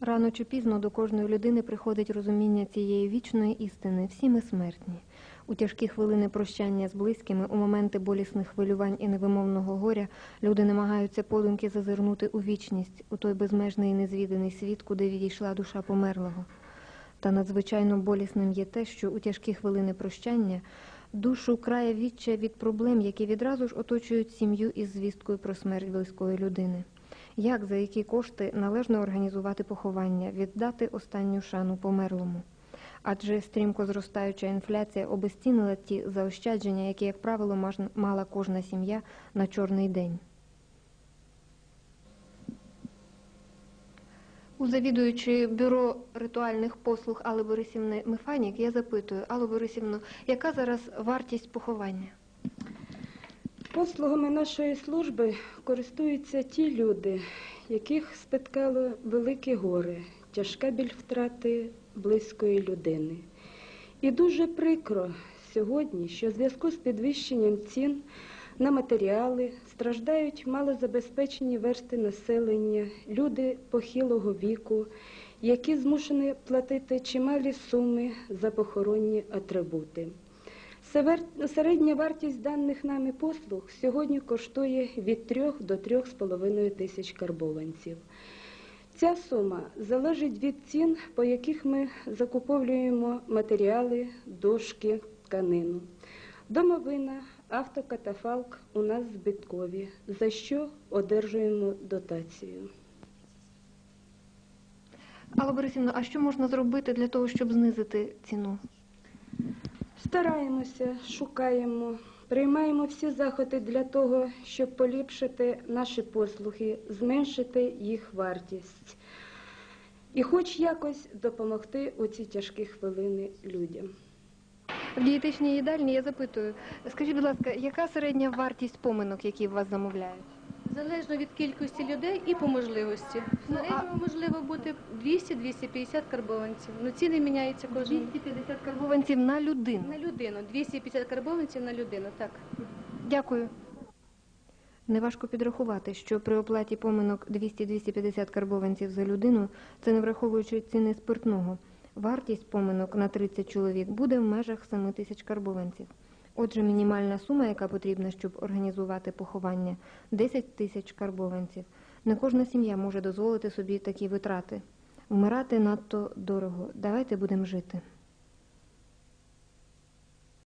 Рано чи пізно до кожної людини приходить розуміння цієї вічної істини. Всі ми смертні. У тяжкі хвилини прощання з близькими, у моменти болісних хвилювань і невимовного горя, люди намагаються подумки зазирнути у вічність, у той безмежний і незвіданий світ, куди відійшла душа померлого. Та надзвичайно болісним є те, що у тяжкі хвилини прощання душу крає відчай від проблем, які відразу ж оточують сім'ю із звісткою про смерть близької людини. Як за які кошти належно організувати поховання, віддати останню шану померлому? Адже стрімко зростаюча інфляція обезцінила ті заощадження, які, як правило, мала кожна сім'я на чорний день. У завідуючої бюро ритуальних послуг Алли Борисівни Мефанік я запитую, Алло Борисівну, яка зараз вартість поховання? Послугами нашої служби користуються ті люди, яких спіткало велике горе, тяжка біль втрати близької людини. І дуже прикро сьогодні, що в зв'язку з підвищенням цін на матеріали страждають малозабезпечені версти населення, люди похилого віку, які змушені платити чималі суми за похоронні атрибути. Середня вартість даних нами послуг сьогодні коштує від 3 до 3,5 тисяч карбованців. Ця сума залежить від цін, по яких ми закуповуємо матеріали, дошки, тканину. Домовина, автокатафалк у нас збиткові, за що одержуємо дотацію. Алло Борисівна, а що можна зробити для того, щоб знизити ціну? Стараємося, шукаємо, приймаємо всі заходи для того, щоб поліпшити наші послуги, зменшити їх вартість і хоч якось допомогти у ці тяжкі хвилини людям. В дієтичній їдальні я запитую, скажіть, будь ласка, яка середня вартість поминок, які в вас замовляють? Залежно від кількості людей і по можливості. В середньому можливо бути 200-250 карбованців. Ну ціни міняються кожен 250 карбованців на людину. на людину. 250 карбованців на людину. Так. Дякую. Неважко підрахувати, що при оплаті поминок 200-250 карбованців за людину, це не враховуючи ціни спиртного, вартість поминок на 30 чоловік буде в межах 7 тисяч карбованців. Отже, мінімальна сума, яка потрібна, щоб організувати поховання, 10 тисяч карбованців. Не кожна сім'я може дозволити собі такі витрати. Вмирати надто дорого. Давайте будемо жити.